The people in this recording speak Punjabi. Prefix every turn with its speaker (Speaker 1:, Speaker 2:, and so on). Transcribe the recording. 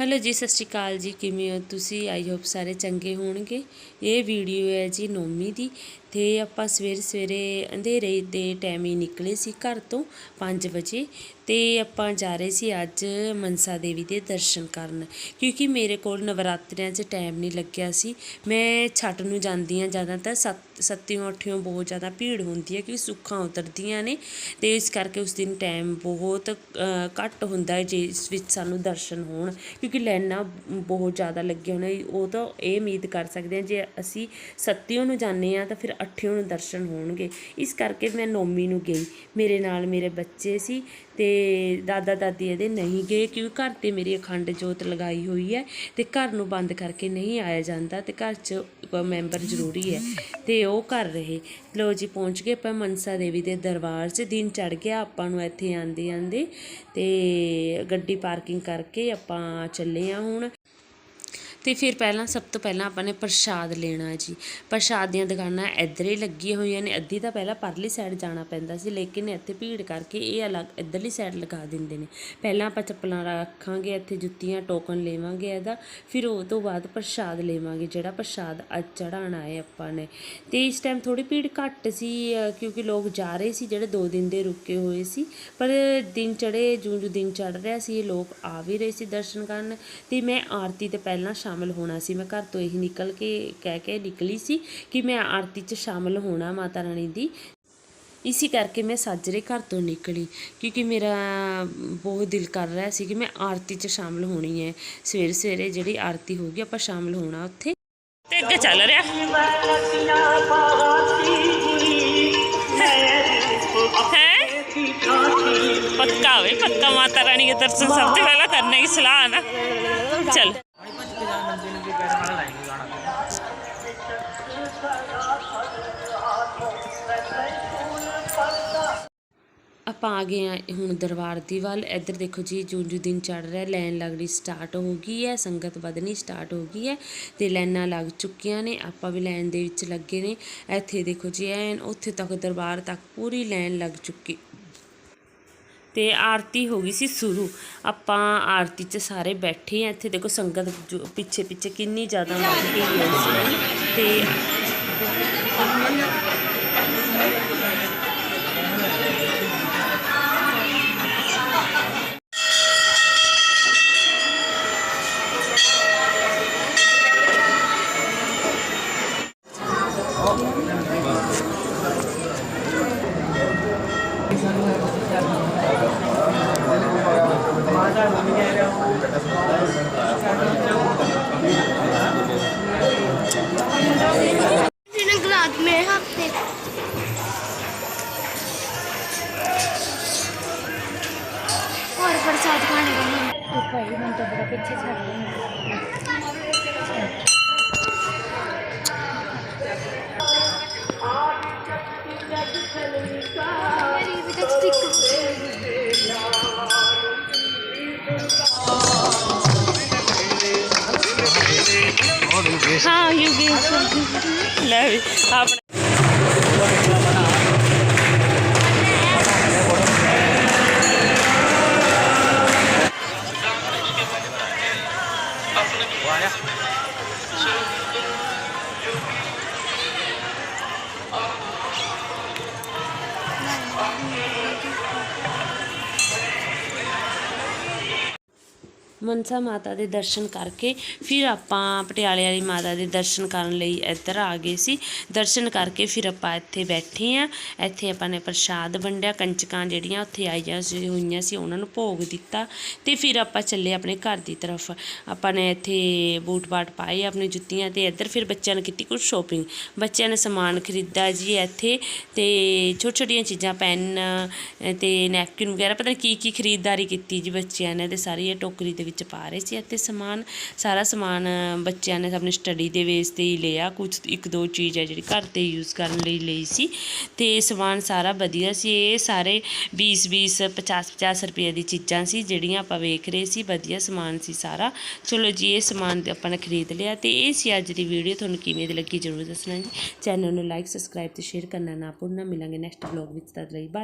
Speaker 1: ਹੈਲੋ ਜੀ, ਸਤਿ ਸ਼੍ਰੀ ਅਕਾਲ ਜੀ। ਕਿਵੇਂ ਹੋ? ਤੁਸੀਂ ਆਈ ਹੋਪ ਸਾਰੇ ਚੰਗੇ ਹੋਣਗੇ। ਇਹ ਵੀਡੀਓ ਹੈ ਜੀ ਨੌਮੀ ਦੀ। ਤੇ ਆਪਾਂ ਸਵੇਰੇ ਸਵੇਰੇ ਅੰਧੇਰੇ ਦੇ ਟਾਈਮ ਹੀ ਨਿਕਲੇ ਸੀ ਘਰ ਤੋਂ 5 ਵਜੇ ਤੇ ਆਪਾਂ ਜਾ ਰਹੇ ਸੀ ਅੱਜ ਮਨਸਾ ਦੇਵੀ ਦੇ ਦਰਸ਼ਨ ਕਰਨ ਕਿਉਂਕਿ ਮੇਰੇ ਕੋਲ ਨਵਰਾਤਰਿਆਂ 'ਚ ਟਾਈਮ ਨਹੀਂ ਲੱਗਿਆ ਸੀ। ਮੈਂ ਛੱਟ ਨੂੰ ਜਾਂਦੀ ਹਾਂ ਜ਼ਿਆਦਾਤਰ ਸੱਤ, ਸੱਤਿਓਂ, ਅੱਠਿਓਂ ਬਹੁਤ ਜ਼ਿਆਦਾ ਭੀੜ ਹੁੰਦੀ ਹੈ ਕਿਉਂਕਿ ਸੁੱਖਾਂ ਉਤਰਦੀਆਂ ਨੇ ਤੇ ਇਸ ਕਰਕੇ ਉਸ ਦਿਨ ਟਾਈਮ ਬਹੁਤ ਘੱਟ ਹੁੰਦਾ ਹੈ ਜਿਸ ਵਿੱਚ ਸਾਨੂੰ ਦਰਸ਼ਨ ਹੋਣ ਕਿਉਂਕਿ ਲਾਈਨਾਂ ਬਹੁਤ ਜ਼ਿਆਦਾ ਲੱਗੀਆਂ ਹੋਣ ਉਹ ਤਾਂ ਇਹ ਉਮੀਦ ਕਰ ਸਕਦੇ ਹਾਂ ਜੇ ਅਸੀਂ ਸੱਤਿਓਂ ਨੂੰ ਜਾਂਦੇ ਹਾਂ ਤਾਂ ਫਿਰ ਅੱਠਿਓਂ ਨੂੰ ਦਰਸ਼ਨ ਹੋਣਗੇ। ਇਸ ਕਰਕੇ ਮੈਂ ਨੌਮੀ ਨੂੰ ਗਈ। ਮੇਰੇ ਨਾਲ ਮੇਰੇ ਬੱਚੇ ਸੀ ਤੇ ਦਾਦਾ ਦਾਦੀ ਇਹਦੇ ਨਹੀਂ ਗਏ ਕਿਉਂਕਿ ਘਰ ਤੇ ਮੇਰੀ ਅਖੰਡ ਜੋਤ ਲਗਾਈ ਹੋਈ ਹੈ ਤੇ ਘਰ ਨੂੰ ਬੰਦ ਕਰਕੇ ਨਹੀਂ ਆਇਆ ਜਾਂਦਾ ਤੇ ਘਰ 'ਚ ਮੈਂਬਰ ਜ਼ਰੂਰੀ ਹੈ ਤੇ ਉਹ ਕਰ ਰਹੇ। ਲੋ ਜੀ, ਪਹੁੰਚ ਗਏ ਆਪਾਂ ਮਨਸਾ ਦੇਵੀ ਦੇ ਦਰਬਾਰ 'ਚ। ਦਿਨ ਚੜ ਗਿਆ, ਆਪਾਂ ਨੂੰ ਇੱਥੇ ਆਂਦੇ ਆਂਦੇ ਤੇ ਗੱਡੀ ਪਾਰਕਿੰਗ ਕਰਕੇ ਆਪਾਂ ਚੱਲੇ ਆ ਹੁਣ। ਤੇ ਫਿਰ ਪਹਿਲਾਂ ਸਭ ਤੋਂ ਪਹਿਲਾਂ ਆਪਾਂ ਨੇ ਪ੍ਰਸ਼ਾਦ ਲੈਣਾ ਜੀ। ਪ੍ਰਸ਼ਾਦ ਦੀਆਂ ਦੁਕਾਨਾਂ ਇੱਧਰ ਹੀ ਲੱਗੀਆਂ ਹੋਈਆਂ ਨੇ। ਅੱਧੀ ਤਾਂ ਪਹਿਲਾਂ ਪਰਲੀ ਸਾਈਡ ਜਾਣਾ ਪੈਂਦਾ ਸੀ, ਲੇਕਿਨ ਇੱਥੇ ਭੀੜ ਕਰਕੇ ਇਹ ਅਲੱਗ ਇੱਧਰਲੀ ਸਾਈਡ ਲਗਾ ਦਿੰਦੇ ਨੇ। ਪਹਿਲਾਂ ਆਪਾਂ ਚੱਪਲਾਂ ਰੱਖਾਂਗੇ, ਇੱਥੇ ਜੁੱਤੀਆਂ ਟੋਕਨ ਲੇਵਾਂਗੇ ਇਹਦਾ। ਫਿਰ ਉਹ ਤੋਂ ਬਾਅਦ ਪ੍ਰਸ਼ਾਦ ਲੈਵਾਂਗੇ, ਜਿਹੜਾ ਪ੍ਰਸ਼ਾਦ ਅੱਜ ਚੜਾਉਣਾ ਹੈ ਆਪਾਂ ਨੇ। ਤੇ ਇਸ ਟਾਈਮ ਥੋੜੀ ਭੀੜ ਘੱਟ ਸੀ ਕਿਉਂਕਿ ਲੋਕ ਜਾ ਰਹੇ ਸੀ, ਜਿਹੜੇ ਦੋ ਦਿਨ ਦੇ ਰੁਕੇ ਹੋਏ ਸੀ। ਪਰ ਦਿਨ ਚੜੇ ਜੂੰ ਜੂ ਦਿਨ ਚੜ ਰਿਹਾ ਸੀ, ਇਹ ਲੋਕ ਆ ਵੀ ਰਹੇ ਸੀ ਦਰਸ਼ਨ ਕਰਨ। ਤੇ ਮੈਂ ਆਰਤੀ ਤੇ ਪਹਿਲਾਂ ਸ਼ਾਮਲ ਹੋਣਾ ਸੀ। ਮੈਂ ਘਰ ਤੋਂ ਇਹੀ ਨਿਕਲ ਕੇ, ਕਹਿ ਕੇ ਨਿਕਲੀ ਸੀ ਕਿ ਮੈਂ ਆਰਤੀ 'ਚ ਸ਼ਾਮਲ ਹੋਣਾ ਮਾਤਾ ਰਾਣੀ ਦੀ। ਇਸੇ ਕਰਕੇ ਮੈਂ ਸਾਜਰੇ ਘਰ ਤੋਂ ਨਿਕਲੀ, ਕਿਉਂਕਿ ਮੇਰਾ ਬਹੁਤ ਦਿਲ ਕਰ ਰਿਹਾ ਸੀ ਕਿ ਮੈਂ ਆਰਤੀ 'ਚ ਸ਼ਾਮਲ ਹੋਣੀ ਹੈ। ਸਵੇਰੇ ਸਵੇਰੇ ਜਿਹੜੀ ਆਰਤੀ ਹੋਊਗੀ, ਆਪਾਂ ਸ਼ਾਮਲ ਹੋਣਾ ਉੱਥੇ। ਤੇ ਅੱਗੇ ਚੱਲ ਰਿਹਾ। ਪੱਕਾ ਹੋਵੇ ਪੱਕਾ ਮਾਤਾ ਰਾਣੀ ਦੇ ਦਰਸ਼ਨ ਸਭ ਤੋਂ ਪਹਿਲਾਂ ਕਰਨੇ ਦੀ ਸਲਾਹ ਨਾ। ਚੱਲ। ਆਪਾਂ ਆ ਗਏ ਆ ਹੁਣ ਦਰਬਾਰ ਦੀ ਵੱਲ। ਇੱਧਰ ਦੇਖੋ ਜੀ ਜੂੰ ਜੂ ਦਿਨ ਚੜ ਰਿਹਾ, ਲਾਈਨ ਲੱਗਣੀ ਸਟਾਰਟ ਹੋ ਗਈ ਹੈ, ਸੰਗਤ ਵਧਣੀ ਸਟਾਰਟ ਹੋ ਗਈ ਹੈ ਤੇ ਲਾਈਨਾਂ ਲੱਗ ਚੁੱਕੀਆਂ ਨੇ, ਆਪਾਂ ਵੀ ਲਾਈਨ ਦੇ ਵਿੱਚ ਲੱਗੇ ਨੇ। ਇੱਥੇ ਦੇਖੋ ਜੀ, ਐਨ ਉੱਥੇ ਤੱਕ ਦਰਬਾਰ ਤੱਕ ਪੂਰੀ ਲਾਈਨ ਲੱਗ ਚੁੱਕੀ। ਤੇ ਆਰਤੀ ਹੋ ਗਈ ਸੀ ਸ਼ੁਰੂ। ਆਪਾਂ ਆਰਤੀ 'ਚ ਸਾਰੇ ਬੈਠੇ ਆ। ਇੱਥੇ ਦੇਖੋ ਸੰਗਤ ਜੋ ਪਿੱਛੇ ਪਿੱਛੇ ਕਿੰਨੀ ਜ਼ਿਆਦਾ ਵੱਧ ਗਈ ਹੈ। ਸੀ ਤੇ
Speaker 2: ਜਿਹਨੇ ਗਲਾਸ ਮੇਰੇ ਹੱਥ ਤੇ ਹੋਰ ਪ੍ਰਸਾਦ ਖਾਣੇ ਦਾ
Speaker 1: ਹਾਂ ਯੂ ਗੇ ਲੈ ਵੀ ਮਨਸਾ ਮਾਤਾ ਦੇ ਦਰਸ਼ਨ ਕਰਕੇ ਫਿਰ ਆਪਾਂ ਪਟਿਆਲੇ ਵਾਲੀ ਮਾਤਾ ਦੇ ਦਰਸ਼ਨ ਕਰਨ ਲਈ ਇੱਧਰ ਆ ਗਏ ਸੀ। ਦਰਸ਼ਨ ਕਰਕੇ ਫਿਰ ਆਪਾਂ ਇੱਥੇ ਬੈਠੇ ਆ ਇੱਥੇ ਆਪਾਂ ਨੇ ਪ੍ਰਸ਼ਾਦ ਵੰਡਿਆ, ਕੰਚਕਾਂ ਜਿਹੜੀਆਂ ਉੱਥੇ ਆਈਆਂ ਸੀ, ਹੋਈਆਂ ਸੀ, ਉਹਨਾਂ ਨੂੰ ਭੋਗ ਦਿੱਤਾ ਤੇ ਫਿਰ ਆਪਾਂ ਚੱਲੇ ਆਪਣੇ ਘਰ ਦੀ ਤਰਫ। ਆਪਾਂ ਨੇ ਇੱਥੇ ਬੂਟ ਬਾਟ ਪਾਏ ਆਪਣੀ ਜੁੱਤੀਆਂ ਤੇ ਇੱਧਰ ਫਿਰ ਬੱਚਿਆਂ ਨੇ ਕੀਤੀ ਕੁਝ ਸ਼ੋਪਿੰਗ ਬੱਚਿਆਂ ਨੇ ਸਮਾਨ ਖਰੀਦਾ ਜੀ ਇੱਥੇ ਤੇ ਛੋਟੀ ਛੋਟੀਆਂ ਚੀਜ਼ਾਂ, ਪੈਨ ਤੇ ਨੈਪਕਿਨ ਵਗੈਰਾ, ਪਤਾ ਨਹੀਂ ਕੀ ਕੀ ਖਰੀਦਦਾਰੀ ਕੀਤੀ ਜੀ ਬੱਚਿਆਂ ਨੇ ਤੇ ਸਾਰੀ ਇਹ ਟੋਕਰੀ ਦੇ ਵਿੱਚ ਪਾ ਰਹੇ ਸੀ ਅਤੇ ਸਮਾਨ, ਸਾਰਾ ਸਮਾਨ ਬੱਚਿਆਂ ਨੇ ਆਪਣੀ ਸਟੱਡੀ ਦੇ ਬੇਸ ਤੇ ਹੀ ਲਿਆ। ਕੁਝ ਇੱਕ ਦੋ ਚੀਜ਼ ਹੈ ਜਿਹੜੀ ਘਰ ਤੇ ਯੂਜ਼ ਕਰਨ ਲਈ ਲਈ ਸੀ ਤੇ ਸਮਾਨ ਸਾਰਾ ਵਧੀਆ ਸੀ। ਇਹ ਸਾਰੇ 20 20 50 50 ਰੁਪਏ ਦੀ ਚੀਜ਼ਾਂ ਸੀ ਜਿਹੜੀਆਂ ਆਪਾਂ ਵੇਖ ਰਹੇ ਸੀ। ਵਧੀਆ ਸਮਾਨ ਸੀ ਸਾਰਾ। ਚਲੋ ਜੀ, ਇਹ ਸਮਾਨ ਆਪਾਂ ਨੇ ਖਰੀਦ ਲਿਆ ਤੇ ਇਹ ਸੀ ਅੱਜ ਦੀ ਵੀਡੀਓ ਤੁਹਾਨੂੰ ਕਿਵੇਂ ਦੀ ਲੱਗੀ ਜ਼ਰੂਰ ਦੱਸਣਾ ਜੀ। ਚੈਨਲ ਨੂੰ ਲਾਈਕ ਸਬਸਕ੍ਰਾਈਬ ਤੇ ਸ਼ੇਅਰ ਕਰਨਾ ਨਾ ਭੁੱਲਣਾ। ਮਿਲਾਂਗੇ ਨੈਕਸਟ ਵਲੌਗ ਵਿੱਚ, ਤਦ ਲਈ ਬਾਏ